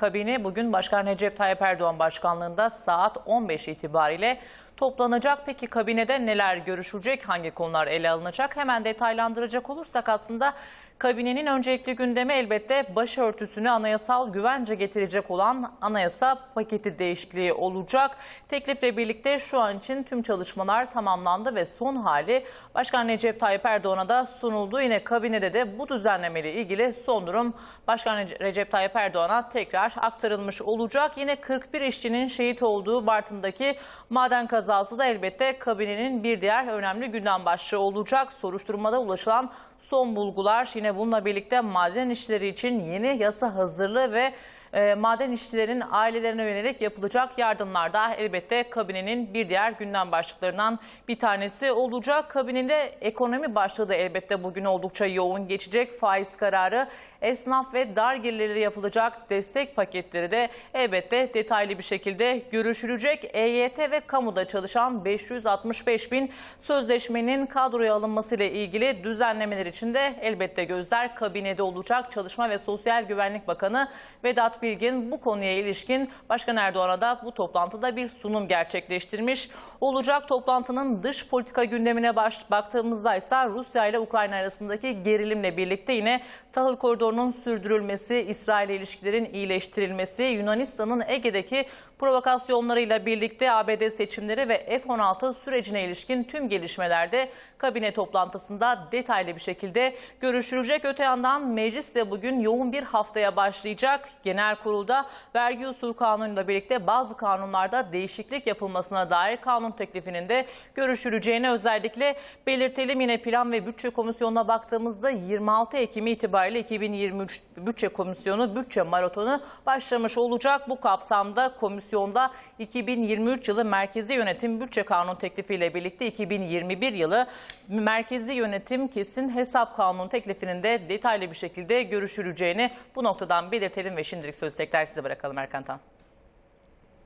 kabini bugün Başkan Recep Tayyip Erdoğan başkanlığında saat 15 itibariyle toplanacak. Peki kabinede neler görüşülecek, hangi konular ele alınacak? Hemen detaylandıracak olursak aslında kabinenin öncelikli gündemi elbette başörtüsüne anayasal güvence getirecek olan anayasa paketi değişikliği olacak. Teklifle birlikte şu an için tüm çalışmalar tamamlandı ve son hali Başkan Recep Tayyip Erdoğan'a da sunuldu. Yine kabinede de bu düzenlemeyle ilgili son durum Başkan Recep Tayyip Erdoğan'a tekrar aktarılmış olacak. Yine 41 işçinin şehit olduğu Bartın'daki maden kazası da elbette kabinenin bir diğer önemli gündem başlığı olacak. Soruşturmada ulaşılan son bulgular yine bununla birlikte maden işçileri için yeni yasa hazırlığı ve e, maden işçilerin ailelerine yönelik yapılacak yardımlar da elbette kabinenin bir diğer gündem başlıklarından bir tanesi olacak. Kabinede ekonomi başlığı da elbette bugün oldukça yoğun geçecek. Faiz kararı, esnaf ve dar gelirleri yapılacak destek paketleri de elbette detaylı bir şekilde görüşülecek. EYT ve kamuda çalışan 565 bin sözleşmenin kadroya alınması ile ilgili düzenlemeler için de elbette gözler kabinede olacak. Çalışma ve Sosyal Güvenlik Bakanı Vedat Bilgin bu konuya ilişkin Başkan Erdoğan'a da bu toplantıda bir sunum gerçekleştirmiş. Olacak toplantının dış politika gündemine baş, baktığımızda ise Rusya ile Ukrayna arasındaki gerilimle birlikte yine tahıl koridorunun sürdürülmesi, İsrail ile ilişkilerin iyileştirilmesi, Yunanistan'ın Ege'deki provokasyonlarıyla birlikte ABD seçimleri ve F-16 sürecine ilişkin tüm gelişmelerde kabine toplantısında detaylı bir şekilde görüşülecek. Öte yandan meclis de bugün yoğun bir haftaya başlayacak. Genel kurulda vergi usul kanunuyla birlikte bazı kanunlarda değişiklik yapılmasına dair kanun teklifinin de görüşüleceğini özellikle belirtelim. Yine Plan ve Bütçe Komisyonu'na baktığımızda 26 Ekim itibariyle 2023 Bütçe Komisyonu bütçe maratonu başlamış olacak. Bu kapsamda komisyonda 2023 yılı Merkezi Yönetim Bütçe Kanunu teklifiyle birlikte 2021 yılı Merkezi Yönetim Kesin Hesap Kanunu teklifinin de detaylı bir şekilde görüşüleceğini bu noktadan belirtelim ve şimdilik sözü tekrar size bırakalım Erkan Tan.